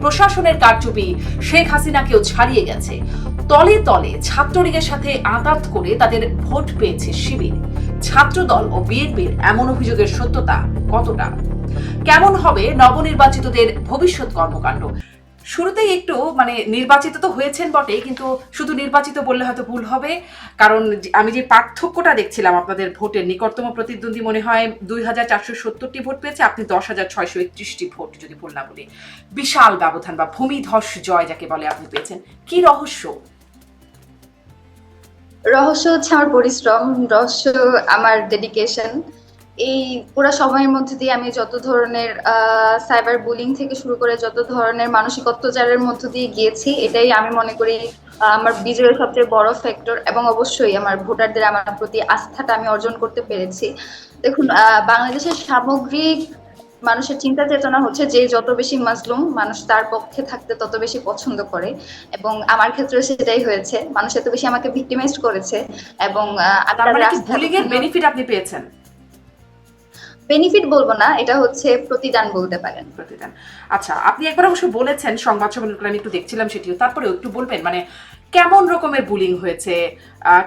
প্রশাসনের কারচুপি শেখ হাসিনাকেও ছাড়িয়ে গেছে। তলে তলে ছাত্রলীগের সাথে আঁতাত করে তাদের ভোট পেয়েছে শিবির। ছাত্রদল ও বিএনপির এমন অভিযোগের সত্যতা কতটা? কেমন হবে নবনির্বাচিতদের ভবিষ্যৎ কর্মকাণ্ড? শুরুতেই একটু মানে নির্বাচিত তো হয়েছেন বটে, কিন্তু শুধু নির্বাচিত বললে হয়তো ভুল হবে। কারণ আমি যে পার্থক্যটা দেখছিলাম আপনাদের ভোটের, নিকটতম প্রতিদ্বন্দ্বী মনে হয় দুই হাজার চারশো সত্তরটি ভোট পেয়েছে, আপনি দশ হাজার ছয়শো একত্রিশটি ভোট যদি ভুল না বলি। বিশাল ব্যবধান বা ভূমিধস জয় যাকে বলে আপনি পেয়েছেন। কি রহস্য? রহস্য হচ্ছে আমার পরিশ্রম, রহস্য আমার ডেডিকেশন এই পুরো সময়ের মধ্যে দিয়ে আমি যত ধরনের সাইবার বুলিং থেকে শুরু করে যত ধরনের মানসিক অত্যাচারের মধ্য দিয়ে গিয়েছি এটাই আমি মনে করি আমার বিজয়ের সবচেয়ে বড় ফ্যাক্টর এবং অবশ্যই আমার ভোটারদের আমার প্রতি আস্থাটা আমি অর্জন করতে পেরেছি। দেখুন বাংলাদেশের সামগ্রিক মানুষের চিন্তা চেতনা হচ্ছে যে যত বেশি মাজলুম মানুষ তার পক্ষে থাকতে তত বেশি পছন্দ করে এবং আমার ক্ষেত্রে সেটাই হয়েছে। মানুষ এত বেশি আমাকে ভিক্টিমাইজ করেছে এবং তাদের মানে বেনিফিট আপনি পেয়েছেন? বেনিফিট বলব না এটা হচ্ছে প্রতিদান বলতে পারেন। প্রতিদান। আচ্ছা আপনি একবার অবশ্য বলেছেন সংবাদ সম্মেলন আমি একটু দেখছিলাম সেটিও তারপরেও একটু বলবেন মানে কেমন রকমের বুলিং হয়েছে?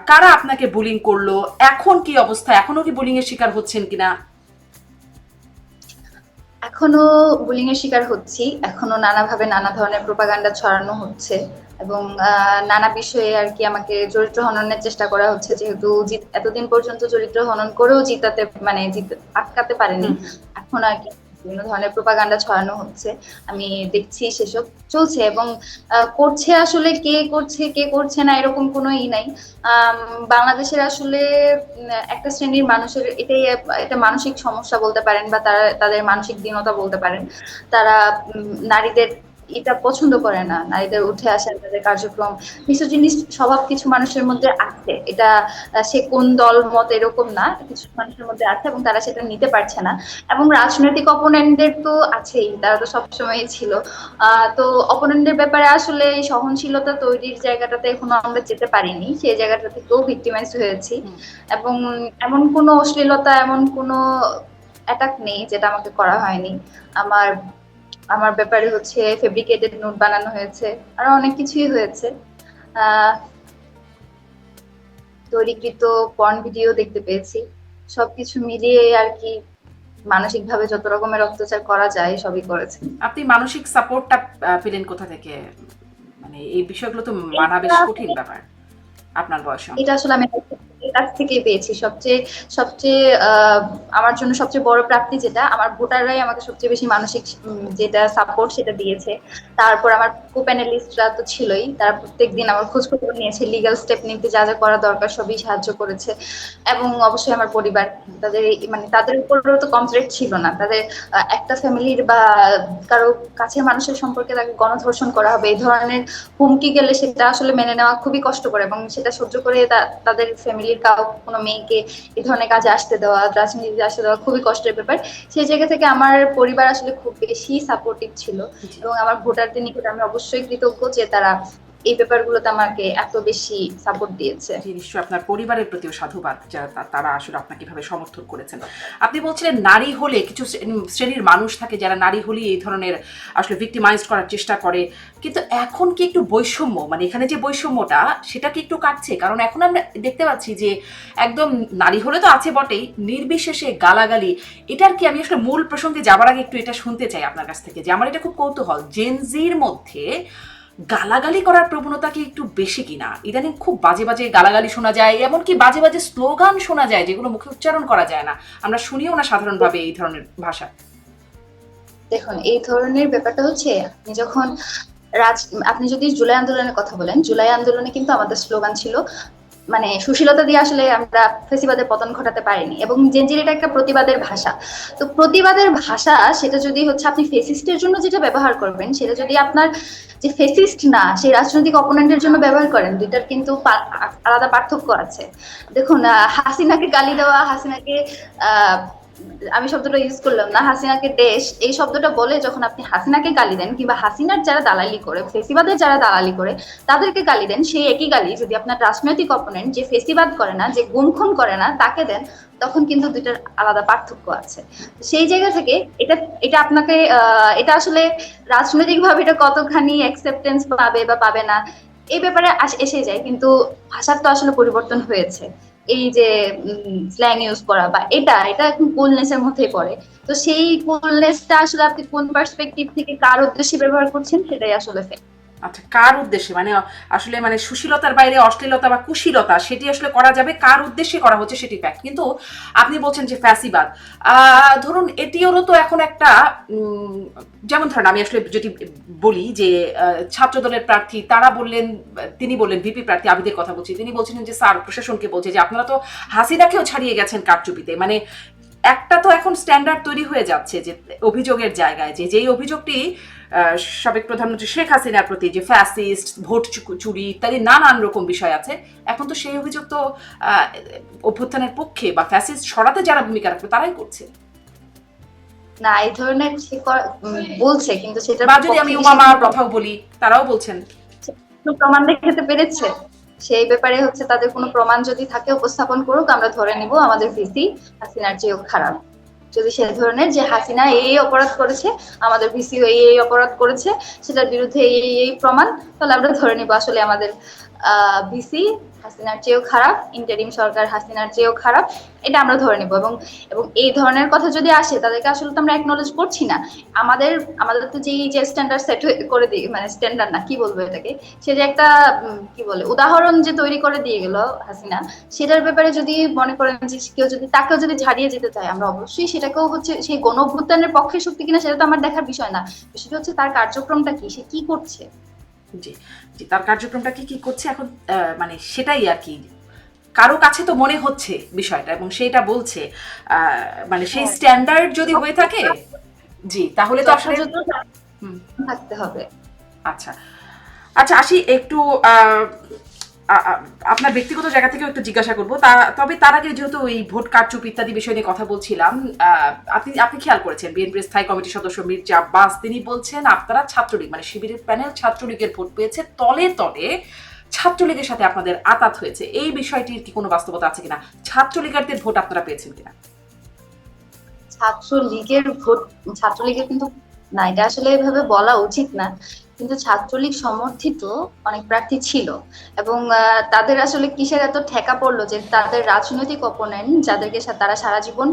কারা আপনাকে বুলিং করল? এখন কি অবস্থা? এখনও কি বুলিং এর শিকার হচ্ছেন কিনা? এখনও বুলিং এর শিকার হচ্ছি এখনও নানাভাবে নানা ধরনের প্রোপাগান্ডা ছড়ানো হচ্ছে। এবং নানা বিষয়ে আর কি আমাকে চরিত্র হননের চেষ্টা করা হচ্ছে যেহেতু এতদিন পর্যন্ত চরিত্র হনন করেও জিতাতে মানে আটকাতে পারেনি। এখন আর কি বিভিন্ন ধরনের প্রোপাগান্ডা ছড়ানো হচ্ছে। আমি দেখছি সেসব চলছে এবং করছে আসলে কে করছে কে করছে না এরকম কোনো ই নাই। বাংলাদেশের আসলে একটা শ্রেণির মানুষের এটাই এটা মানসিক সমস্যা বলতে পারেন বা তারা তাদের মানসিক দীনতা বলতে পারেন। তারা নারীদের এটা পছন্দ করে না। নারীদের উঠে আসা তাদের কার্যক্রম কিছু জিনিস স্বভাব কিছু মানুষের মধ্যে আছে। এটা সে কোন দল মত এরকম না কিছু মানুষের মধ্যে আছে এবং তারা সেটা নিতে পারছে না। এবং রাজনৈতিক অপোনেন্টদের তো আছেই তারা তো সবসময়ই ছিল। তো অপোনেন্টদের ব্যাপারে আসলে এই সহনশীলতা তৈরির জায়গাটাতে এখনও আমরা যেতে পারিনি। সেই জায়গাটা থেকেও ভিক্টিমাইজ হয়েছি। এবং এমন কোনো অশ্লীলতা এমন কোনো অ্যাটাক নেই যেটা আমাকে করা হয়নি। আমার আমার ব্যাপারে হচ্ছে ফেব্রিকেটেড নোট বানানো হয়েছে আরও অনেক কিছুই হয়েছে। তৈরিকৃত পর্ন ভিডিও দেখতে পেয়েছি। সবকিছু মিলিয়ে আর কি মানসিক ভাবে যত রকমের অত্যাচার করা যায় সবই করেছে। আপনি মানসিক সাপোর্টটা পেলেন কোথা থেকে? মানে এই বিষয়গুলো তো মানা বেশ কঠিন ব্যাপার আপনার বয়স। এটা আসলে আমি কাছ থেকেই পেয়েছি। সবচেয়ে সবচেয়ে আমার জন্য সবচেয়ে বড় প্রাপ্তি যেটা, আমার ভোটাররাই আমাকে সবচেয়ে বেশি মানসিক যেটা সাপোর্ট সেটা দিয়েছে। তারপর আমার কো প্যানেলিস্টরা তো ছিলই তারা প্রত্যেকদিন আমার খোঁজ খবর নিয়েছে লিগ্যাল স্টেপ নিতে যা যা করা দরকার সবই সাহায্য করেছে এবং অবশ্যই আমার পরিবার তাদের মানে তাদের উপরেও তো কমপ্লেট ছিল না তাদের একটা ফ্যামিলির বা কারও কাছের মানুষের সম্পর্কে তাকে গণধর্ষণ করা হবে এই ধরনের হুমকি গেলে সেটা আসলে মেনে নেওয়া খুবই কষ্টকর এবং সেটা সহ্য করে তাদের ফ্যামিলির কাউ কোনো মেয়েকে এই ধরনের কাজে আসতে দেওয়া রাজনীতিতে আসতে দেওয়া খুবই কষ্টের ব্যাপার। সেই জায়গা থেকে আমার পরিবার আসলে খুব বেশি সাপোর্টিভ ছিল এবং আমার ভোটারদের নিকট আমি অবশ্যই কৃতজ্ঞ যে তারা এই ব্যাপারগুলোতে আমাকে এত বেশি সাপোর্ট দিয়েছে। জি, নিশ্চয়ই আপনার পরিবারের প্রতিও সাধুবাদ যা তা- তারা আসলে আপনাকে কীভাবে সমর্থন করেছেন। আপনি বলছিলেন নারী হলে কিছু শ্রেণির মানুষ থাকে যারা নারী হলেই এই ধরনের আসলে ভিক্টিমাইজ করার চেষ্টা করে। কিন্তু এখন কি একটু বৈষম্য? মানে এখানে যে বৈষম্যটা সেটা কি একটু কাটছে? কারণ এখন আমরা দেখতে পাচ্ছি যে একদম নারী হলে তো আছে বটেই নির্বিশেষে গালাগালি এটার কি আমি আসলে মূল প্রসঙ্গে যাবার আগে একটু এটা শুনতে চাই আপনার কাছ থেকে যে আমার এটা খুব কৌতূহল। জেনজির মধ্যে গালাগালি করার প্রবণতা কি একটু বেশি কিনা? ইদানিং খুব বাজে বাজে গালাগালি শোনা যায়, এমনকি বাজে বাজে স্লোগান শোনা যায় যেগুলো মুখে উচ্চারণ করা যায় না। আমরা শুনিও না সাধারণভাবে এই ধরনের ভাষা। দেখুন, এই ধরনের ব্যাপারটা হচ্ছে, আপনি যখন রাজ আপনি যদি জুলাই আন্দোলনের কথা বলেন, জুলাই আন্দোলনে কিন্তু আমাদের স্লোগান ছিল মানে সুশীলতা দিয়ে আসলে আমরা ফেসিবাদের পতন ঘটাতে পারিনি। এবং জেনজির এটা একটা প্রতিবাদের ভাষা। তো প্রতিবাদের ভাষা সেটা যদি হচ্ছে আপনি ফেসিস্টের জন্য যেটা ব্যবহার করবেন সেটা যদি আপনার যে ফেসিস্ট না সেই রাজনৈতিক অপোনেন্টের জন্য ব্যবহার করেন দুইটার কিন্তু আলাদা পার্থক্য আছে। দেখুন হাসিনাকে গালি দেওয়া হাসিনাকে আহ, আমি শব্দটা ইউজ করলাম না, হাসিনাকে দেশ, এই শব্দটা বলে যখন আপনি হাসিনাকে গালি দেন কিংবা হাসিনার যারা দালালি করে, ফেসিবাদের যারা দালালি করে, তাদেরকে গালি দেন, সেই একই গালি যদি আপনার রাজনৈতিক অপোনেন্ট যে ফেসিবাদ করে না, যে গুম খুন করে না, তাকে দেন, তখন কিন্তু দুইটার আলাদা পার্থক্য আছে। সেই জায়গা থেকে এটা এটা আপনাকে এটা আসলে রাজনৈতিকভাবে এটা কতখানি অ্যাকসেপ্টেন্স পাবে বা পাবে না, এই ব্যাপারে এসে যায়। কিন্তু ভাষার তো আসলে পরিবর্তন হয়েছে। এই যে স্ল্যাং ইউজ করা বা এটা এটা এখন কুলনেস এর মধ্যেই পড়ে তো সেই কুলনেসটা আসলে আপনি কোন পার্সপেক্টিভ থেকে কার উদ্দেশ্যে ব্যবহার করছেন, সেটাই আসলে। আচ্ছা কার উদ্দেশ্যে? মানে আসলে মানে সুশীলতার বাইরে অশ্লীলতা বা কুশীলতা, সেটি আসলে করা যাবে? কার উদ্দেশ্যে করা হচ্ছে সেটি ফ্যাক্ট কিন্তু আপনি বলছেন যে ফ্যাসিবাদ। ধরুন এটিরও তো এখন একটা যেমন ধরেন, আমি আসলে যদি বলি যে ছাত্রদলের প্রার্থী, তারা বললেন, তিনি বললেন ভিপি প্রার্থী আবিদের কথা বলছি। তিনি বলছিলেন যে, স্যার, প্রশাসনকে বলছে যে, আপনারা তো হাসিনাকেও ছাড়িয়ে গেছেন কারচুপিতে। মানে একটা তো এখন স্ট্যান্ডার্ড তৈরি হয়ে যাচ্ছে যে অভিযোগের জায়গায় যে যেই অভিযোগটি সাবেক প্রধানমন্ত্রী শেখ হাসিনার প্রতি যে ফ্যাসিস্ট ভোট চুরি ইত্যাদি নানান রকম বিষয় আছে এখন তো সেই অভিযোগ তো অভ্যুত্থানের পক্ষে বা ফ্যাসিস্ট সরাতে যারা ভূমিকা রাখবে তারাই করছে। না এই ধরনের বলছে কিন্তু সেটা যদি আমি উমামার কথাও বলি তারাও বলছেন। প্রমাণ দেখাতে পেরেছে। সেই ব্যাপারে হচ্ছে তাদের কোনো প্রমাণ যদি থাকে উপস্থাপন করুক, আমরা ধরে নিব আমাদের ভিসি হাসিনার চেয়েও খারাপ। যদি সে ধরনের যে হাসিনা এই অপরাধ করেছে, আমাদের ভিসি এই এই অপরাধ করেছে, সেটার বিরুদ্ধে এই এই এই প্রমাণ, তাহলে আমরা ধরে নিব আসলে আমাদের ভিসি হাসিনার চেয়েও খারাপ ইন্টারিম সরকার হাসিনার চেয়েও খারাপ, এটা আমরা ধরে নেব। এবং এবং এই ধরনের কথা যদি আসে, তাদেরকে আসলে তো আমরা একনলেজ করছি না। আমাদের আমাদের তো যেই, যে স্ট্যান্ডার্ড সেট করে দিই মানে স্ট্যান্ডার্ড না, কি বলব এটাকে? সে যে একটা কি বলে, উদাহরণ যে তৈরি করে দিয়ে গেল হাসিনা, সেটার ব্যাপারে যদি মনে করেন যে কেউ যদি, তাকেও যদি ছাড়িয়ে যেতে চায়, আমরা অবশ্যই সেটাকেও হচ্ছে, সেই গণ পক্ষে শক্তি কিনা, সেটা তো আমার দেখার বিষয় না। সেটা হচ্ছে তার কার্যক্রমটা কি, সে কি করছে? জি জি তার কার্যক্রমটা কি কি করছে এখন মানে সেটাই আর কি। কারও কাছে তো মনে হচ্ছে বিষয়টা এবং সেটা বলছে। আহ, মানে সেই। স্ট্যান্ডার্ড যদি হয়ে থাকে জি তাহলে তো আসলে থাকতে হবে। আচ্ছা। আচ্ছা আসি একটু আপনার ব্যক্তিগত জায়গা থেকেও একটু জিজ্ঞাসা করব। তবে তার আগে যেহেতু এই ভোট কারচুপ ইত্যাদি বিষয় নিয়ে কথা বলছিলাম আপনি আপনি খেয়াল করেছেন বিএনপির স্থায়ী কমিটির সদস্য মির্জা আব্বাস, তিনি বলছেন আপনারা ছাত্রলীগ মানে শিবিরের প্যানেল ছাত্রলীগের ভোট পেয়েছে, তলে তলে ছাত্রলীগের সাথে আপনাদের আতাত হয়েছে। এই বিষয়টির কি কোনো বাস্তবতা আছে কিনা? ছাত্রলীগারদের ভোট আপনারা পেয়েছেন কিনা? ছাত্রলীগের ভোট, ছাত্রলীগের কিন্তু না, এটা আসলে এভাবে বলা উচিত না। কিন্তু ছাত্রলীগ সমর্থিত অনেক প্রার্থী ছিল এবং তাদের আসলে কিসের এত ঠেকা পড়ল যে তাদের রাজনৈতিক অপোনেন্ট যাদেরকে তারা সারা জীবন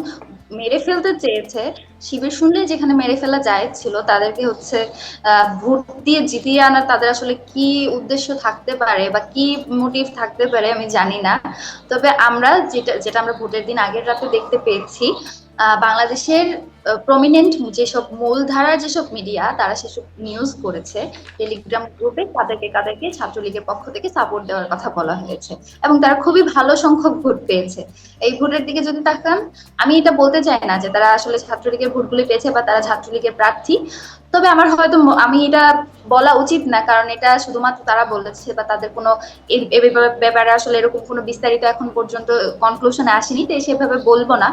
মেরে ফেলতে চেয়েছে, শিবির শুনলে যেখানে মেরে ফেলা যায় ছিল, তাদেরকে হচ্ছে ভোট দিয়ে জিতিয়ে আনার তাদের আসলে কি উদ্দেশ্য থাকতে পারে বা কি মোটিভ থাকতে পারে আমি জানি না। তবে আমরা যেটা যেটা আমরা ভোটের দিন আগের রাতে দেখতে পেয়েছি বাংলাদেশের প্রমিনেন্ট যেসব মূলধারার যেসব মিডিয়া তারা সেসব নিউজ করেছে। টেলিগ্রাম গ্রুপে তাদেরকে তাদেরকে ছাত্রলীগের পক্ষ থেকে সাপোর্ট দেওয়ার কথা বলা হয়েছে। এবং তারা খুবই ভালো সংখ্যক ভোট পেয়েছে। এই ভোটের দিকে যদি তাকান, আমি এটা বলতে চাই না যে তারা আসলে ছাত্রলীগের ভোটগুলি পেয়েছে বা তারা ছাত্রলীগের প্রার্থী। তবে আমার হয়তো আমি এটা বলা উচিত না, কারণ এটা শুধুমাত্র তারা বলেছে বা তাদের কোনো ব্যাপারে- আসলে এরকম কোনো বিস্তারিত এখন পর্যন্ত কনক্লুশনে আসেনি তাই সেভাবে বলব না।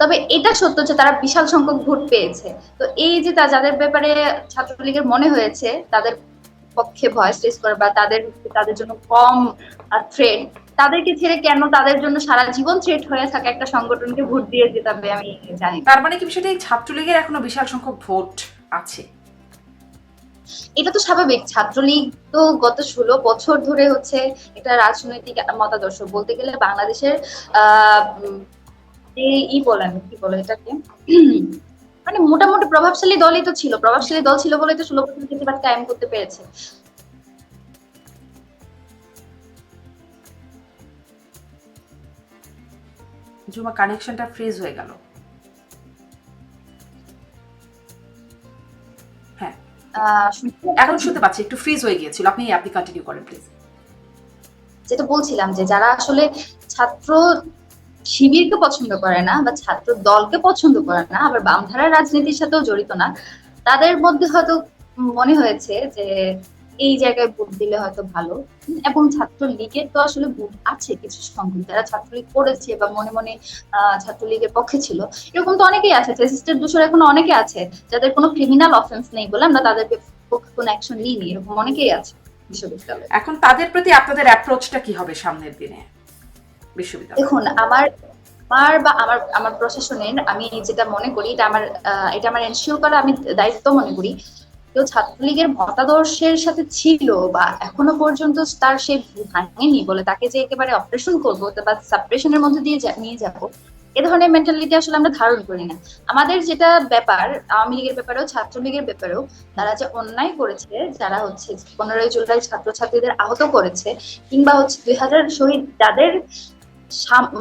তবে এটা সত্য যে তারা বিশাল সংখ্যক ভোট পেয়েছে। তো এই যে তা যাদের ব্যাপারে ছাত্রলীগের মনে হয়েছে, তাদের পক্ষে ভয়েস রেজ করে বা তাদের তাদের জন্য কম থ্রেড তাদেরকে ছেড়ে কেন তাদের জন্য সারা জীবন থ্রেট হয়ে থাকা একটা সংগঠনকে ভোট দিয়ে যেতে হবে আমি জানি তার মানে কি বিষয়টা ছাত্রলীগের এখনও বিশাল সংখ্যক ভোট আছে? এটা তো স্বাভাবিক, ছাত্রলীগ তো গত ষোলো বছর ধরে হচ্ছে এটা রাজনৈতিক মতাদর্শ। বলতে গেলে বাংলাদেশের ই বলেন, কি বলে এটাকে? মানে মোটামুটি প্রভাবশালী দলই তো ছিল, প্রভাবশালী দল ছিল বলে তো ষোলো বছর প্রতিবাদ কায়েম করতে পেরেছে। জুমা কানেকশনটা ফ্রিজ হয়ে গেল। এখন শুনতে পাচ্ছি, একটু ফ্রিজ হয়ে গিয়েছিল। আপনি আপনি কন্টিনিউ করেন প্লিজ যেটা বলছিলাম যে যারা আসলে ছাত্র শিবিরকে পছন্দ করে না বা ছাত্র দলকে পছন্দ করে না, আবার বামধারা রাজনীতির সাথেও জড়িত না, তাদের মধ্যে হয়তো মনে হয়েছে যে এই জায়গায় ভোট দিলে হয়তো ভালো। এবং ছাত্র লীগের তো আসলে ভোট আছে কিছু সংখ্যক। যারা ছাত্রলীগ করেছে বা মনে মনে আহ, ছাত্রলীগের পক্ষে ছিল এরকম তো অনেকেই আছে। ফেসিস্টের দোষর এখন অনেকে আছে যাদের কোনো ক্রিমিনাল অফেন্স নেই বলে আমরা তাদের পক্ষে কোনো অ্যাকশন নিইনি এরকম অনেকেই আছে বিশ্ববিদ্যালয়ে। এখন তাদের প্রতি আপনাদের অ্যাপ্রোচটা কি হবে সামনের দিনে বিশ্ববিদ্যালয়? দেখুন আমার আমার বা আমার আমার প্রশাসনের আমি যেটা মনে করি এটা আমার এটা আমার এনশিওর করা আমি দায়িত্ব মনে করি কেউ ছাত্রলীগের মতাদর্শের সাথে ছিল বা এখনও পর্যন্ত তার সে ভাঙেনি বলে তাকে যে একেবারে অপারেশন করব বা সাপ্রেশনের মধ্যে দিয়ে নিয়ে যাব, এ ধরনের মেন্টালিটি আসলে আমরা ধারণ করি না। আমাদের যেটা ব্যাপার, আওয়ামী লীগের ব্যাপারেও, ছাত্রলীগের ব্যাপারেও, তারা যে অন্যায় করেছে, যারা হচ্ছে পনেরোই জুলাই ছাত্রছাত্রীদের আহত করেছে, কিংবা হচ্ছে দুই হাজার শহীদ, যাদের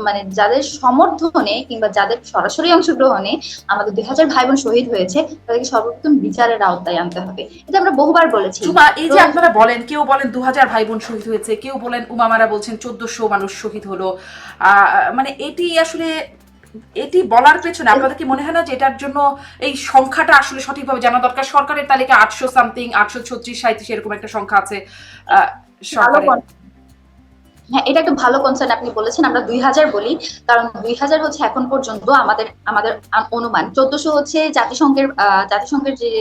মানে যাদের সমর্থনে কিংবা যাদের সরাসরি অংশগ্রহণে আমাদের দুই হাজার ভাই বোন শহীদ হয়েছে তাদেরকে সর্বোত্তম বিচারের আওতায় আনতে হবে। এটা আমরা বহুবার বলেছি। এই যে আপনারা বলেন কেউ বলেন দু হাজার ভাই বোন শহীদ হয়েছে কেউ বলেন উমামারা বলছেন চোদ্দশো মানুষ শহীদ হলো। আহ, মানে এটি আসলে এটি বলার পেছনে আপনাদের কি মনে হয় না যে এটার জন্য এই সংখ্যাটা আসলে সঠিকভাবে জানা দরকার? সরকারের তালিকা আটশো সামথিং আটশো ছত্রিশ সাঁত্রিশ এরকম একটা সংখ্যা আছে আহ, সরকারের। হ্যাঁ এটা একটা ভালো কনসার্ন আপনি বলেছেন আমরা দুই হাজার বলি কারণ দুই হাজার হচ্ছে এখন পর্যন্ত আমাদের আমাদের অনুমান। চোদ্দশো হচ্ছে জাতিসংঘের আহ, জাতিসংঘের যে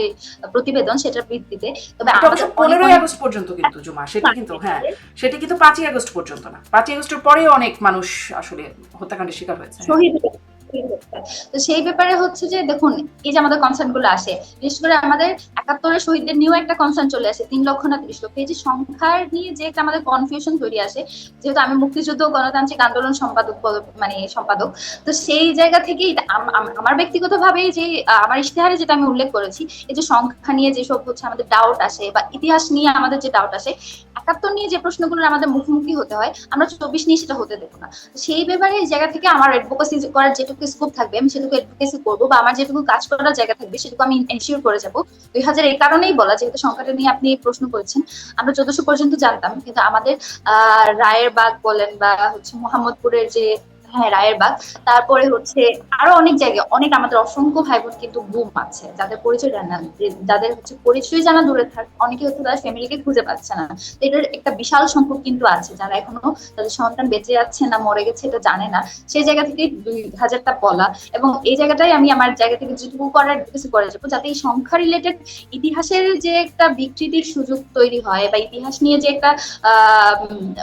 প্রতিবেদন সেটার ভিত্তিতে। তবে পনেরোই আগস্ট পর্যন্ত কিন্তু জুমা সেটা কিন্তু হ্যাঁ সেটা কিন্তু পাঁচই আগস্ট পর্যন্ত না। পাঁচই আগস্টের পরেও অনেক মানুষ আসলে হত্যাকাণ্ডের শিকার হয়েছে। শহীদ হয়েছে। তো সেই ব্যাপারে হচ্ছে যে, দেখুন, এই যে আমাদেরগুলো আসে, বিশেষ করে আমাদের একাত্তরের শহীদদের নিয়েও একটা কনসার্ন চলে আসে, তিন লক্ষ না লক্ষ। এই যে সংখ্যার নিয়ে যে একটা আমাদের কনফিউশন তৈরি আসে, যেহেতু আমি মুক্তিযুদ্ধ গণতান্ত্রিক আন্দোলন সম্পাদক মানে সম্পাদক, তো সেই জায়গা থেকেই আম- আম- আমার ব্যক্তিগত ভাবে যে আমার ইশতেহারে যেটা আমি উল্লেখ করেছি, এই যে সংখ্যা নিয়ে যেসব হচ্ছে আমাদের ডাউট আসে বা ইতিহাস নিয়ে আমাদের যে ডাউট আসে, একাত্তর নিয়ে যে প্রশ্নগুলো আমাদের মুখোমুখি হতে হয়, আমরা চব্বিশ নিয়ে সেটা হতে দেবো না। সেই ব্যাপারে এই জায়গা থেকে আমার অ্যাডভোকেসি করার যেটুকু স্কোপ থাকবে, আমি সেটুকু অ্যাডভোকেসি করব বা আমার যেটুকু কাজ করার জায়গা থাকবে, সেটুকু আমি এনশিওর করে যাব। দুই হাজার এই কারণেই বলা, যেহেতু সংখ্যাটা নিয়ে আপনি প্রশ্ন করেছেন, আমরা চোদ্দশো পর্যন্ত জানতাম, কিন্তু আমাদের, আহ, রায়ের বাগ বলেন বা হচ্ছে মোহাম্মদপুরের যে হ্যাঁ রায়ের বাগ। তারপরে হচ্ছে আরও অনেক জায়গায়, অনেক আমাদের অসংখ্য ভাই বোন কিন্তু গুম আছে। যাদের পরিচয় জানা যাদের হচ্ছে পরিচয় জানা দূরে থাক, অনেকে হচ্ছে তাদের ফ্যামিলিকে খুঁজে পাচ্ছে না। এটার একটা বিশাল সংখ্যক কিন্তু আছে। যারা এখনও তাদের সন্তান বেঁচে যাচ্ছে না, মরে গেছে এটা জানে না, সেই জায়গা থেকে দুই হাজারটা বলা। এবং এই জায়গাটাই আমি আমার জায়গা থেকে যেটুকু করার কিছু করে যাব, যাতে এই সংখ্যা রিলেটেড ইতিহাসের যে একটা বিকৃতির সুযোগ তৈরি হয় বা ইতিহাস নিয়ে যে একটা, আহ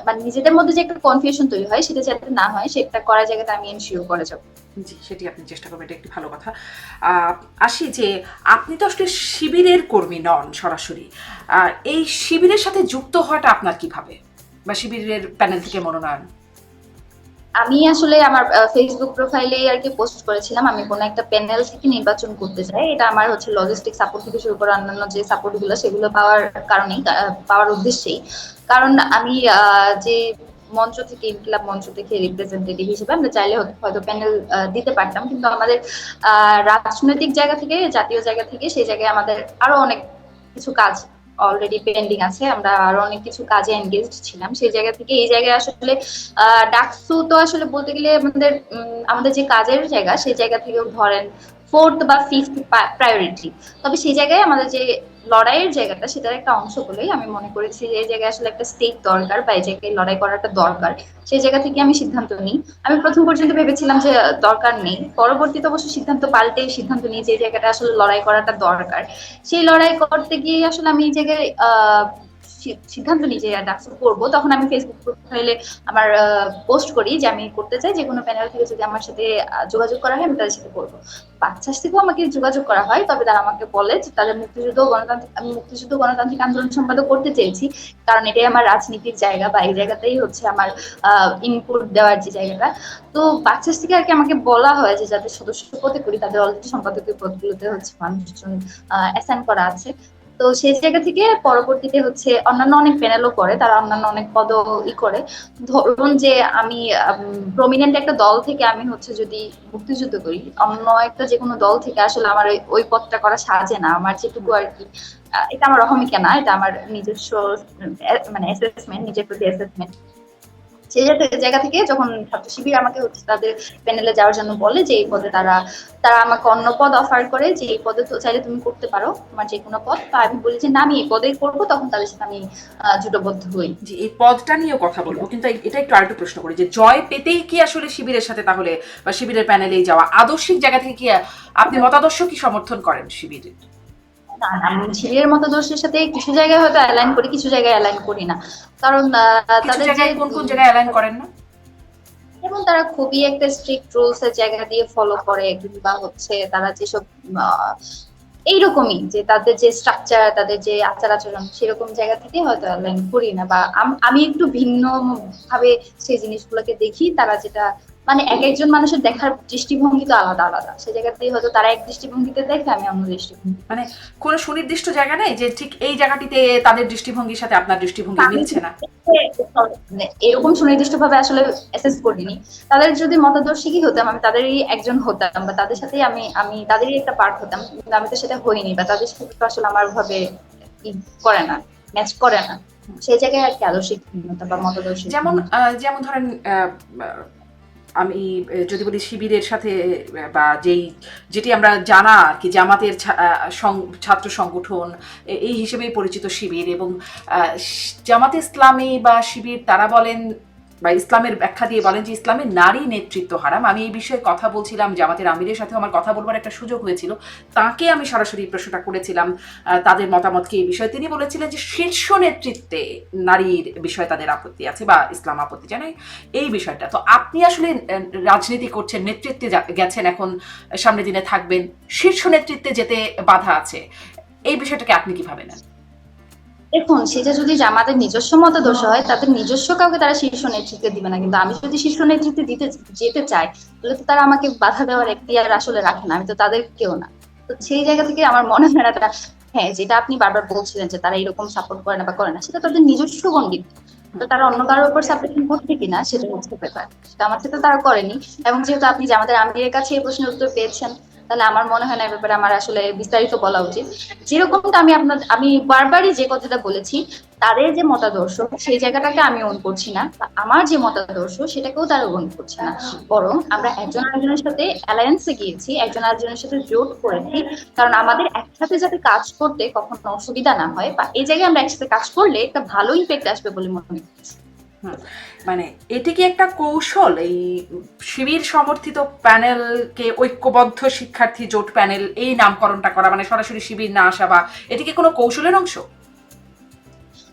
মানে নিজেদের মধ্যে যে একটা কনফিউশন তৈরি হয়, সেটা যাতে না হয় সেটা করার জায়গাটা আমি এনশিওর করে যাব। জি সেটি আপনি চেষ্টা করবেন এটা একটি ভালো কথা। আসি যে আপনি তো আসলে শিবিরের কর্মী নন সরাসরি। এই শিবিরের সাথে যুক্ত হওয়াটা আপনার কীভাবে? বা শিবিরের প্যানেল থেকে মনোনয়ন? আমি আসলে আমার ফেসবুক প্রোফাইলে আর কি পোস্ট করেছিলাম। আমি কোনো একটা প্যানেল থেকে নির্বাচন করতে চাই। এটা আমার হচ্ছে লজিস্টিক সাপোর্ট থেকে শুরু করে অন্যান্য যে সাপোর্টগুলো সেগুলো পাওয়ার কারণেই পাওয়ার উদ্দেশ্যেই। কারণ আমি আহ, যে মঞ্চ থেকে, ইনকিলাব মঞ্চ থেকে রিপ্রেজেন্টেটিভ হিসেবে আমরা চাইলে হয়তো- প্যানেল দিতে পারতাম। কিন্তু আমাদের রাজনৈতিক জায়গা থেকে, জাতীয় জায়গা থেকে সেই জায়গায় আমাদের আরও অনেক কিছু কাজ অলরেডি পেন্ডিং আছে। আমরা আরও অনেক কিছু কাজে এনগেজড ছিলাম। সেই জায়গা থেকে, এই জায়গায় আসলে ডাকসু তো আসলে বলতে গেলে আমাদের আমাদের যে কাজের জায়গা, সেই জায়গা থেকেও ধরেন ফোর্থ বা ফিফথ প্রায়োরিটি তবে সেই জায়গায় আমাদের যে লড়াইয়ের জায়গাটা সেটার একটা অংশ বলেই আমি মনে করেছি যে এই জায়গায় আসলে একটা স্টেক দরকার বা এই জায়গায় লড়াই করাটা দরকার। সেই জায়গা থেকে আমি সিদ্ধান্ত নিই। আমি প্রথম পর্যন্ত ভেবেছিলাম যে দরকার নেই। পরবর্তীতে অবশ্য সিদ্ধান্ত পাল্টে সিদ্ধান্ত নিই যে জায়গাটা আসলে লড়াই করাটা দরকার। সেই লড়াই করতে গিয়ে আসলে আমি এই জায়গায়, আহ সিদ্ধান্ত নিই যে ডাকসু করব। তখন আমি ফেসবুক প্রোফাইলে আমার পোস্ট করি যে আমি করতে চাই যে কোনো প্যানেল থেকে যদি আমার সাথে যোগাযোগ করা হয় আমি তাদের সাথে করব। বাচ্চার থেকেও আমাকে যোগাযোগ করা হয়, তবে তারা আমাকে বলে যে তাদের মুক্তিযুদ্ধ গণতান্ত্রিক, আমি মুক্তিযুদ্ধ গণতান্ত্রিক আন্দোলন সম্পাদক করতে চেয়েছি। কারণ এটাই আমার রাজনীতির জায়গা বা এই জায়গাতেই হচ্ছে আমার ইনপুট দেওয়ার যে জায়গাটা। তো বাচ্চার থেকে আর কি আমাকে বলা হয় যে যাদের সদস্য পদে করি, তাদের অলরেডি সম্পাদকীয় পদগুলোতে হচ্ছে মানুষজন অ্যাসাইন করা আছে। তো সেই জায়গা থেকে পরবর্তীতে হচ্ছে অন্যান্য অনেক প্যানেলও করে, তারা অন্যান্য অনেক পদ ই করে। ধরুন যে আমি প্রমিনেন্ট একটা দল থেকে আমি হচ্ছে যদি মুক্তিযুদ্ধ করি, অন্য একটা যে কোনো দল থেকে আসলে আমার ওই- পদটা করা সাজে না। আমার যেটুকু আর কি এটা আমার অহমিকা না, এটা আমার নিজস্ব মানে অ্যাসেসমেন্ট নিজের প্রতি অ্যাসেসমেন্ট জায়গা- থেকে যখন ছাত্র শিবির আমাকে তাদের প্যানেলে যাওয়ার জন্য বলে যে এই পদে তারা তারা আমাকে অন্য পদ অফার করে যে এই পদে চাইলে তুমি করতে পারো, তোমার যে কোনো পদ। তা আমি বলি যে না, আমি এই পদে করব, তখন তাদের সাথে আমি জুটবদ্ধ হই। যে এই পদটা নিয়েও কথা বলব, কিন্তু এটা একটু আরেকটু প্রশ্ন করি যে জয় পেতেই কি আসলে শিবিরের সাথে তাহলে, বা শিবিরের প্যানেলেই যাওয়া আদর্শিক জায়গা থেকে কি, আপনি মতাদর্শ কি সমর্থন করেন শিবিরের আমি ছেলের মতো দোষের সাথে কিছু জায়গায় হয়তো অ্যালাইন করি কিছু জায়গায় অ্যালাইন করি না। কারণ তাদের যে- কোন কোন জায়গায় অ্যালাইন করেন না? এবং তারা খুবই একটা স্ট্রিক্ট রুলস এর জায়গা দিয়ে ফলো করে কিংবা হচ্ছে তারা যেসব এইরকমই যে তাদের যে স্ট্রাকচার তাদের যে আচার আচরণ সেরকম জায়গা থেকে হয়তো অ্যালাইন করি না। বা আম- আমি একটু ভিন্ন ভাবে সেই জিনিসগুলোকে দেখি তারা যেটা মানে এক একজন মানুষের দেখার দৃষ্টিভঙ্গি তো আলাদা আলাদা। সেই জায়গা দিয়ে হয়তো তারা এক দৃষ্টিভঙ্গিতে দেখে আমি অন্য দৃষ্টিভঙ্গি। মানে কোনো সুনির্দিষ্ট জায়গা নেই যে ঠিক এই জায়গাটিতে তাদের দৃষ্টিভঙ্গির সাথে আপনার দৃষ্টিভঙ্গি মিলছে না? মানে এরকম সুনির্দিষ্ট ভাবে আসলে অ্যাসেস করিনি। তাদের যদি মতাদর্শী হতাম আমি তাদেরই একজন হতাম বা তাদের সাথেই আমি আমি তাদেরই একটা পার্ট হতাম কিন্তু আমি তো সেটা হইনি বা তাদের সাথে তো আসলে আমার ভাবে ই করে না ম্যাচ করে না। সেই জায়গায় আর কি আদর্শিক বা মতাদর্শী যেমন যেমন ধরেন আমি যদি বলি শিবিরের সাথে বা যেই, যেটি আমরা জানা আর কি, জামাতের ছাত্র সংগঠন এই হিসেবেই পরিচিত শিবির এবং জামাতে ইসলামী বা শিবির তারা বলেন বা ইসলামের ব্যাখ্যা দিয়ে বলেন যে ইসলামের নারী নেতৃত্ব হারাম। আমি এই বিষয়ে কথা বলছিলাম, জামাতের আমিরের সাথে আমার কথা বলবার একটা সুযোগ হয়েছিল। তাকে আমি সরাসরি প্রশ্নটা করেছিলাম তাদের মতামতকে এই বিষয়ে। তিনি বলেছিলেন যে শীর্ষ নেতৃত্বে নারীর বিষয়ে তাদের আপত্তি আছে বা ইসলাম আপত্তি জানায় এই বিষয়টা। তো আপনি আসলে রাজনীতি করছেন, নেতৃত্বে গেছেন এখন, সামনের দিনে থাকবেন, শীর্ষ নেতৃত্বে যেতে বাধা আছে। এই বিষয়টাকে আপনি কীভাবে নেন? দেখুন, সেটা যদি আমাদের নিজস্ব মতাদর্শ হয়, তাদের নিজস্ব কাউকে তারা শীর্ষ নেতৃত্বে দিবে না। কিন্তু আমি যদি শীর্ষ নেতৃত্বে দিতে যেতে চাই, তাহলে তো তারা আমাকে বাধা দেওয়ার এখতিয়ার আসলে রাখে না। আমি তো তাদের কেউ না। তো সেই জায়গা থেকে আমার মনে হয় না তারা হ্যাঁ যেটা আপনি বারবার বলছিলেন যে তারা এরকম সাপোর্ট করে না বা করে না, সেটা তাদের নিজস্ব গণ্ডিত। তো তারা অন্য কারোর উপর সাপোর্টিং করছে কিনা, সেটা হচ্ছে ব্যাপার। সেটা আমার সাথে তারা করেনি। এবং যেহেতু আপনি যে আমাদের আমিরের কাছে এই প্রশ্নের উত্তর পেয়েছেন তাহলে আমার মনে হয় না ব্যাপারে আমার আসলে বিস্তারিত বলা উচিত। যেরকমটা আমি আপনার, আমি বারবারই যে কথাটা বলেছি, তাদের যে মতাদর্শ, সেই জায়গাটাকে আমি ওন করছি না। আমার যে মতাদর্শ, সেটাকেও তারা ওন করছে না। বরং আমরা একজন আরেকজনের সাথে অ্যালায়েন্সে গিয়েছি, একজন আরেকজনের সাথে জোট করেছি। কারণ আমাদের একসাথে যাতে কাজ করতে কখনো অসুবিধা না হয়, বা এই জায়গায় আমরা একসাথে কাজ করলে একটা ভালো ইফেক্ট আসবে বলে মনে করছি। মানে এটি কি একটা কৌশল? এই শিবির সমর্থিত প্যানেলকে ঐক্যবদ্ধ শিক্ষার্থী জোট প্যানেল এই নামকরণটা করা মানে সরাসরি শিবির না আসা বা এটি কি কোনো কৌশলের অংশ?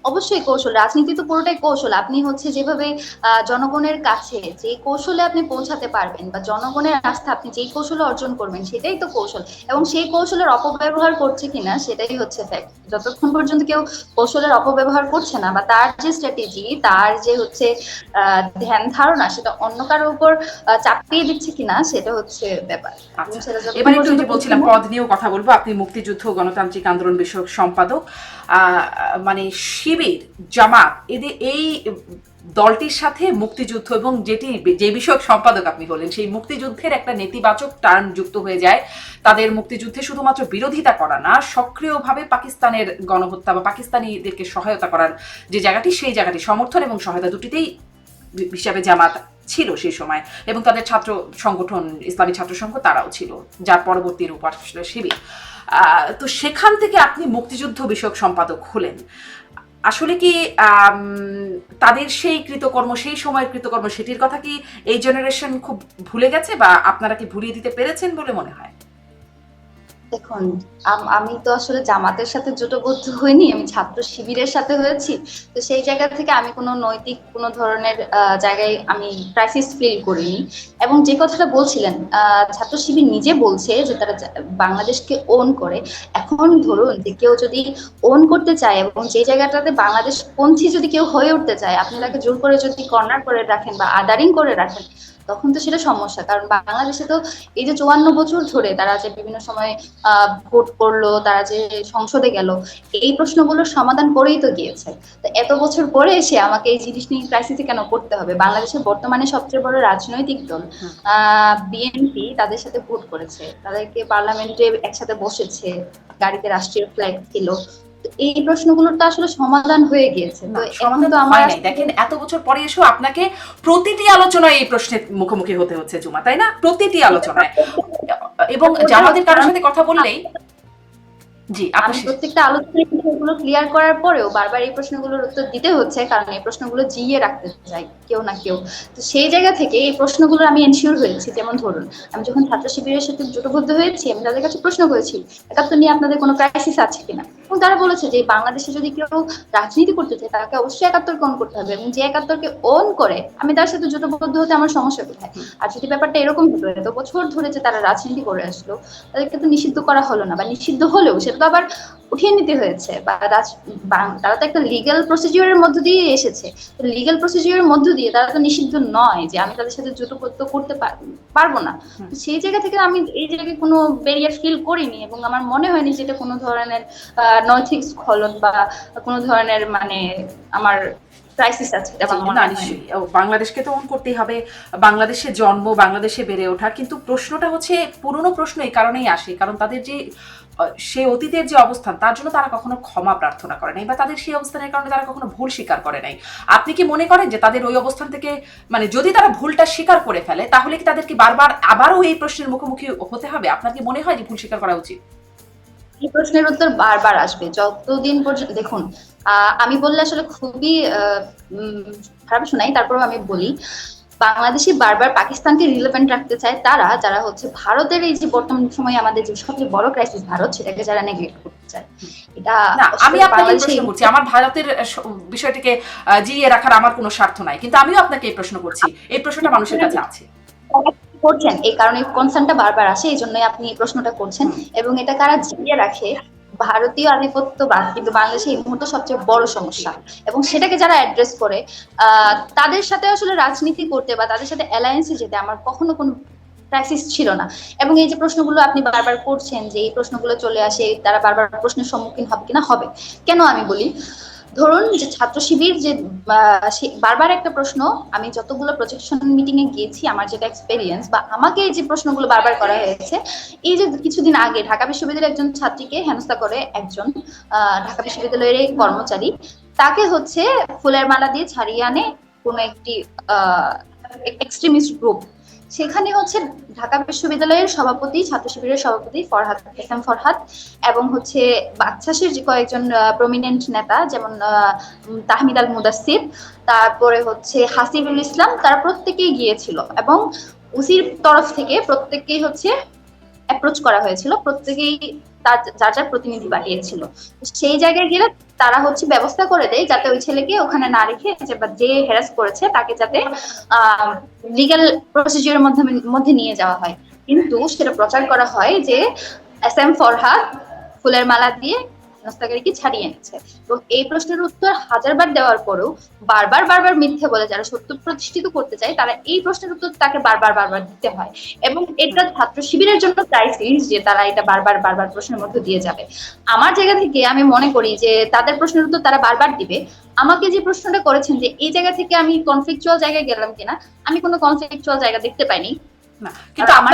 অবশ্যই কৌশল রাজনীতি তো পুরোটাই কৌশল। আপনি হচ্ছে যেভাবে আহ, জনগণের কাছে যে কৌশলে আপনি পৌঁছাতে পারবেন বা জনগণের আস্থা আপনি যেই কৌশলে অর্জন করবেন সেটাই তো কৌশল। এবং সেই কৌশলের অপব্যবহার করছে কিনা সেটাই হচ্ছে ফ্যাক্ট যতক্ষণ পর্যন্ত কেউ কৌশলের অপব্যবহার করছে না বা তার যে স্ট্র্যাটেজি তার যে হচ্ছে আহ, ধ্যান ধারণা সেটা অন্য কারোর উপর চাপিয়ে দিচ্ছে কিনা সেটা হচ্ছে ব্যাপার। আচ্ছা এবার একটু যে বলছিলাম পদ নিয়েও কথা বলব। আপনি মুক্তিযুদ্ধ গণতান্ত্রিক আন্দোলন বিষয়ক সম্পাদক। আহ, মানে শিবির, জামাত, এদের এই দলটির সাথে মুক্তিযুদ্ধ এবং যেটি যে বিষয়ক সম্পাদক আপনি হলেন সেই মুক্তিযুদ্ধের একটা নেতিবাচক টার্ন যুক্ত হয়ে যায়। তাদের মুক্তিযুদ্ধে শুধুমাত্র বিরোধিতা করা না, সক্রিয়ভাবে পাকিস্তানের গণহত্যা বা পাকিস্তানিদেরকে সহায়তা করার যে জায়গাটি, সেই জায়গাটি সমর্থন এবং সহায়তা দুটিতেই হিসাবে জামাত ছিল সেই সময় এবং তাদের ছাত্র সংগঠন, ইসলামী ছাত্র সংঘ তারাও ছিল, যার পরবর্তী রূপ আসলে শিবির। তো সেখান থেকে আপনি মুক্তিযুদ্ধ বিষয়ক সম্পাদক হলেন। আসলে কি তাদের সেই কৃতকর্ম, সেই সময়ের কৃতকর্ম, সেটির কথা কি এই জেনারেশন খুব ভুলে গেছে বা আপনারা কি ভুলিয়ে দিতে পেরেছেন বলে মনে হয়? দেখুন, আম- তো আসলে জামাতের সাথে জোটবদ্ধ হইনি, আমি ছাত্র শিবিরের সাথে হয়েছি। তো সেই জায়গা থেকে আমি কোনো নৈতিক, কোনো ধরনের জায়গায় আমি ক্রাইসিস ফিল করিনি। এবং যে কথাটা বলছিলেন ছাত্র শিবির নিজে বলছে যে তারা বাংলাদেশকে ওন করে। এখন ধরুন যে কেউ যদি ওন করতে চায় এবং যে জায়গাটাতে বাংলাদেশ পন্থী যদি কেউ হয়ে উঠতে চায় আপনি তাকে জোর করে যদি কর্নার করে রাখেন বা আদারিং করে রাখেন তখন তো সেটা সমস্যা। কারণ বাংলাদেশে তো এই যে চুয়ান্ন বছর ধরে তারা যে বিভিন্ন সময় ভোট করল, তারা যে সংসদে গেল, এই প্রশ্নগুলোর সমাধান করেই তো গিয়েছে। তো এত বছর পরে এসে আমাকে এই জিনিস নিয়ে ক্রাইসিসে কেন করতে হবে? বাংলাদেশের বর্তমানে সবচেয়ে বড় রাজনৈতিক দল। বিএনপি তাদের সাথে ভোট করেছে। তাদেরকে পার্লামেন্টে একসাথে বসেছে, গাড়িতে রাষ্ট্রীয় ফ্ল্যাগ ছিল। এই প্রশ্নগুলোর তো আসলে সমাধান হয়ে গিয়েছে। তো আমার দেখেন এত বছর পরে এসেও আপনাকে প্রতিটি আলোচনায় এই প্রশ্নের মুখোমুখি হতে হচ্ছে জুমা তাই না? প্রতিটি আলোচনায়। এবং যারা কারোর সাথে কথা বললেই জি আমি প্রত্যেকটা আলোচনায় বিষয়গুলো ক্লিয়ার করার পরেও বারবার এই প্রশ্নগুলোর উত্তর দিতে হচ্ছে কারণ এই প্রশ্নগুলো জিইয়ে রাখতে চাই কেউ না কেউ। তো সেই জায়গা থেকে এই প্রশ্নগুলো আমি এনশিওর হয়েছি যেমন ধরুন আমি যখন ছাত্র শিবিরের সাথে জোটবদ্ধ হয়েছি আমি তাদের কাছে প্রশ্ন করেছি একাত্তর নিয়ে আপনাদের কোনো ক্রাইসিস আছে কিনা? এবং তারা বলেছে যে বাংলাদেশে যদি কেউ রাজনীতি করতে চায় তাকে অবশ্যই একাত্তরকে অন করতে হবে এবং যে একাত্তরকে অন করে আমি তার সাথে জোটবদ্ধ হতে আমার সমস্যা কোথায়? আর যদি ব্যাপারটা এরকম হতো এত বছর ধরে যে তারা রাজনীতি করে আসলো তাদেরকে তো নিষিদ্ধ করা হলো না বা নিষিদ্ধ হলেও সেটা তো আবার উঠিয়ে নিতে হয়েছে বা তারা তো একটা লিগ্যাল প্রসিডিওরের মধ্য দিয়ে এসেছে। লিগ্যাল প্রসিডিওরের মধ্য দিয়ে তারা তো নিষিদ্ধ নয় যে আমি তাদের সাথে জোটবদ্ধ করতে পার- পারব না। তো সেই জায়গা থেকে আমি এই জায়গায় কোনো ব্যারিয়ার ফিল করিনি এবং আমার মনে হয়নি যে এটা কোনো ধরনের আহ, নৈতিক স্খলন বা কোনো ধরনের মানে আমার ক্রাইসিস আছে বাংলাদেশকে তো অন করতেই হবে। বাংলাদেশে জন্ম বাংলাদেশে বেড়ে ওঠা। কিন্তু প্রশ্নটা হচ্ছে পুরনো প্রশ্ন এই কারণেই আসে। কারণ তাদের যে সে অতীতের যে অবস্থান, তার জন্য তারা কখনো ক্ষমা প্রার্থনা করে নাই বা তাদের সেই অবস্থানের কারণে তারা কখনো ভুল স্বীকার করে নাই। আপনি কি মনে করেন যে তাদের ওই অবস্থান থেকে মানে যদি তারা ভুলটা স্বীকার করে ফেলে, তাহলে কি তাদেরকে বারবার আবারও এই প্রশ্নের মুখোমুখি হতে হবে? আপনার কি মনে হয় যে ভুল স্বীকার করা উচিত? এই প্রশ্নের উত্তর বারবার আসবে। যতদিন পর্যন্ত, দেখুন আমি বললে আসলে খুবই খারাপ শোনাই তারপরেও আমি বলি বাংলাদেশি বারবার পাকিস্তানকে রিলেভেন্ট রাখতে চায় তারা যারা হচ্ছে ভারতের এই যে বর্তমান সময়ে আমাদের যে সবচেয়ে বড় ক্রাইসিস ভারত সেটাকে যারা নেগলেক্ট করতে চায়। এটা আমি আপনাকে প্রশ্ন করছি। আমার ভারতের বিষয়টিকে জিইয়ে রাখার আমার কোনো স্বার্থ নাই। কিন্তু আমিও আপনাকে এই প্রশ্ন করছি। এই প্রশ্নটা মানুষের কাছে আছে। করছেন? এই কারণে কনসার্নটা বারবার আসে এই জন্যই আপনি এই প্রশ্নটা করছেন। এবং এটা কারা জিইয়ে রাখে ভারতীয় আধিপত্যবাদ কিন্তু বাংলাদেশে এই মুহূর্তে সবচেয়ে বড় সমস্যা। এবং সেটাকে যারা অ্যাড্রেস করে তাদের সাথে আসলে রাজনীতি করতে বা তাদের সাথে অ্যালায়েন্সে যেতে আমার কখনো কোনো ক্রাইসিস ছিল না। এবং এই যে প্রশ্নগুলো আপনি বারবার করছেন যে এই প্রশ্নগুলো চলে আসে, তারা বারবার প্রশ্নের সম্মুখীন হবে কিনা, হবে। কেন আমি বলি? ধরুন যে ছাত্র শিবির যে বারবার একটা প্রশ্ন, আমি যতগুলো প্রজেকশন মিটিং এ গিয়েছি, আমার যেটা এক্সপেরিয়েন্স বা আমাকে এই যে প্রশ্নগুলো বারবার করা হয়েছে, এই যে কিছুদিন আগে ঢাকা বিশ্ববিদ্যালয়ের একজন ছাত্রীকে হেনস্থা করে একজন ঢাকা বিশ্ববিদ্যালয়ের কর্মচারী, তাকে হচ্ছে ফুলের মালা দিয়ে ছাড়িয়ে আনে কোনো একটি এক্সট্রিমিস্ট গ্রুপ সেখানে হচ্ছে ঢাকা বিশ্ববিদ্যালয়ের সভাপতি ছাত্র শিবিরের সভাপতি ফরহাদ ইসলাম ফরহাদ এবং হচ্ছে বাচ্চাসের যে কয়েকজন প্রমিনেন্ট নেতা, যেমন তাহমিদ আল মুদাসির তারপরে হচ্ছে হাসিবুল ইসলাম, তারা প্রত্যেকেই গিয়েছিল এবং উসির তরফ থেকে প্রত্যেককেই হচ্ছে অ্যাপ্রোচ করা হয়েছিল, প্রত্যেকেই তার যার যার প্রতিনিধি পাঠিয়েছিল সেই জায়গায় গেলে তারা হচ্ছে ব্যবস্থা করে দেয় যাতে ওই ছেলেকে ওখানে না রেখে যে হ্যারাস করেছে তাকে যাতে লিগাল প্রসিজিওর মাধ্যমে, মধ্যে নিয়ে যাওয়া হয়। কিন্তু সেটা প্রচার করা হয় যে এস এম ফরহাদ ফুলের মালা দিয়ে হেনস্থাকারীকে ছাড়িয়ে এনেছে। এবং এই প্রশ্নের উত্তর হাজারবার দেওয়ার পরেও বারবার বারবার মিথ্যে বলে যারা সত্য প্রতিষ্ঠিত করতে চায় তারা এই প্রশ্নের উত্তর তাকে বারবার বারবার দিতে হয়। এবং এটা ছাত্র শিবিরের জন্য ক্রাইসিস যে তারা এটা বারবার বারবার প্রশ্নের মধ্যে দিয়ে যাবে। আমার জায়গা থেকে আমি মনে করি যে তাদের প্রশ্নের উত্তর তারা বারবার দিবে। আমাকে যে প্রশ্নটা করেছেন যে এই জায়গা থেকে আমি কনফ্লিকচুয়াল জায়গায় গেলাম কিনা আমি কোনো কনফ্লিকচুয়াল জায়গা দেখতে পাইনি। না কিন্তু আমার